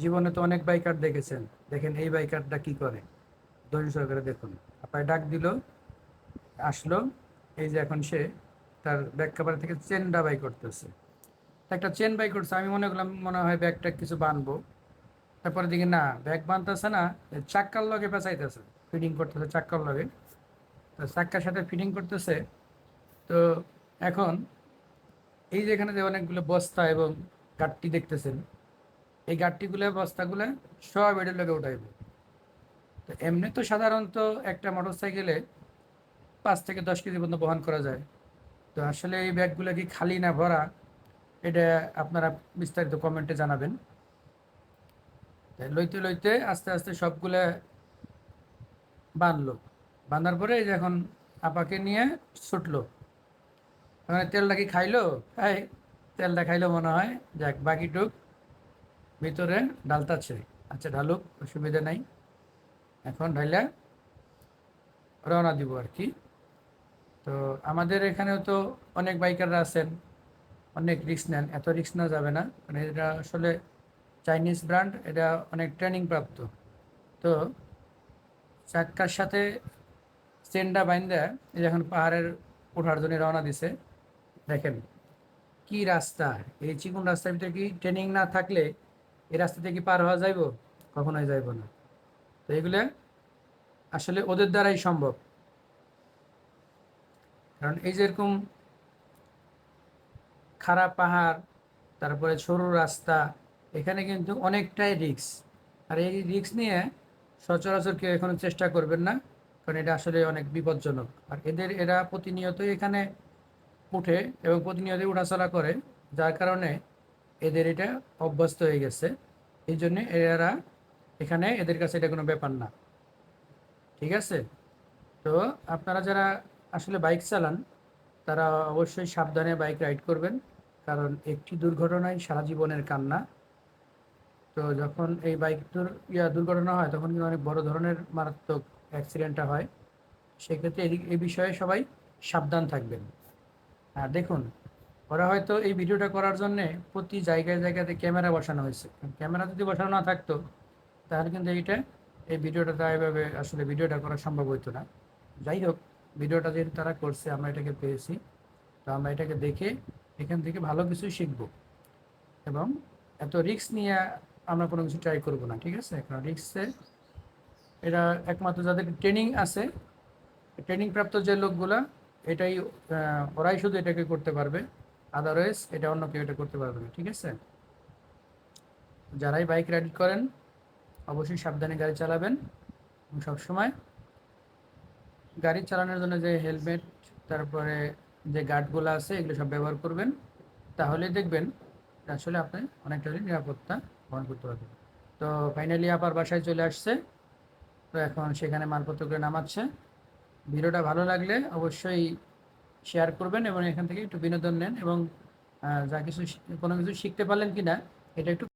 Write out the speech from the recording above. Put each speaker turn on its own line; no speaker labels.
জীবনে তো অনেক বাইকার দেখেছেন। দেখেন এই বাইকারটা কি করে? ধৈর্য সহকারে দেখুন। আপনার ডাক দিল, আসলো, এই যে এখন সে তার ব্যাগ কাভার থেকে চেনটা বাই করতেছে। একটা চেন বাই করছে, আমি মনে করলাম, মনে হয় ব্যাগটা কিছু বানবো। তারপরে দেখি না, ব্যাগ বানতেছে না চাক্কার লগে পেঁচাইতেছে ফিটিং করতেছে চাক্কার লগে। তো চাক্কার সাথে ফিটিং করতেছে। তো এখন এই যে এখানে যে অনেকগুলো বস্তা এবং গাঠটি দেখতেছেন এই গাঠটিগুলো বস্তাগুলো সব এটার লোকে উঠাইব। তো এমনি তো সাধারণত একটা মোটর সাইকেলে পাঁচ থেকে দশ কেজি পর্যন্ত বহন করা যায়। তো আসলে এই ব্যাগগুলো কি খালি না ভরা, এটা আপনারা বিস্তারিত কমেন্টে জানাবেন। লইতে লইতে আস্তে আস্তে সবগুলো বাঁধলো বাঁধার পরে এখন আপাকে নিয়ে ছুটলো। ওখানে তেলটা কি খাইলো? এই তেলটা খাইলো মনে হয়। যাক, বাকিটুক। ভিতরে ডালতাছে আচ্ছা ঢালুক অসুবিধা নাই। এখন ঢাইলা রওনা দিব আর কি। তো আমাদের এখানেও তো অনেক বাইকাররা আছেন, অনেক রিস্ক নেন, এত রিস্ক নেওয়া যাবে না। মানে এটা আসলে চাইনিজ ব্র্যান্ড এটা অনেক ট্রেনিং প্রাপ্ত। তো চাক্কার সাথে চেনটা বাইন্দা এই যখন পাহাড়ের ওঠার জন্য রওনা দিছে। দেখেন কি রাস্তা, এই চিকুন রাস্তার ভিতরে কি ট্রেনিং না থাকলে এই রাস্তা থেকে পার হওয়া যাইব? কখনোই যাইব না। তো এগুলো আসলে ওদের দ্বারাই সম্ভব। কারণ এই যেরকম খারাপ পাহাড়, তারপরে সরু রাস্তা, এখানে কিন্তু অনেকটাই রিক্স আর এই রিক্স নিয়ে সচরাচর কেউ এখনও চেষ্টা করবেন না, কারণ এটা আসলে অনেক বিপজ্জনক। আর এদের, এরা প্রতিনিয়তই এখানে উঠে এবং প্রতিনিয়তই উঠাচলা করে, যার কারণে এদের এটা অভ্যস্ত হয়ে গেছে। এই জন্যে এরা এখানে এদের কাছে এটা কোনো ব্যাপার না। ঠিক আছে? তো আপনারা যারা আসলে বাইক চালান, তারা অবশ্যই সাবধানে বাইক রাইড করবেন। কারণ একটি দুর্ঘটনায় সারা জীবনের কান্না। তো যখন এই বাইক ইয়া দুর্ঘটনা হয়, তখন কিন্তু অনেক বড় ধরনের মারাত্মক অ্যাক্সিডেন্টটা হয়। সেক্ষেত্রে এই বিষয়ে সবাই সাবধান থাকবেন। আর দেখুন ওরা হয়তো এই ভিডিওটা করার জন্য প্রতি জায়গায় জায়গাতে ক্যামেরা বসানো হয়েছে। ক্যামেরা যদি বসানো না থাকতো, তাহলে কিন্তু এইটা, এই ভিডিওটা তা এভাবে আসলে ভিডিওটা করা সম্ভব হতো না। যাই হোক, ভিডিওটা যেহেতু তারা করছে, আমরা এটাকে পেয়েছি। তো আমরা এটাকে দেখে এখান থেকে ভালো কিছু শিখব। এবং এত রিস্ক নিয়ে আমরা কোনো কিছু ট্রাই করব না, ঠিক আছে? কারণ রিক্সে এটা একমাত্র যাদের ট্রেনিং আছে, ট্রেনিং প্রাপ্ত যে লোকগুলা, এটাই ওরাই শুধু এটাকে করতে পারবে। আদারওয়াইজ এটা অন্য কেউ এটা করতে পারবে না, ঠিক আছে? যারাই বাইক রাইড করেন, অবশ্যই সাবধানে গাড়ি চালাবেন সবসময় গাড়ি চালানোর জন্য যে হেলমেট তারপরে যে গার্ডগুলো আছে, এগুলো সব ব্যবহার করবেন। তাহলে দেখবেন আসলে আপনি অনেকটা নিরাপত্তা বহন করতে পারবেন। তো ফাইনালি আবার বাসায় চলে আসছে। তো এখন সেখানে মালপত্রগুলো নামাচ্ছে। ভিডিওটা ভালো লাগলে অবশ্যই শেয়ার করবেন এবং এখান থেকে একটু বিনোদন নেন এবং যা কিছু কোনো কিছু শিখতে পারলেন কি না এটা একটু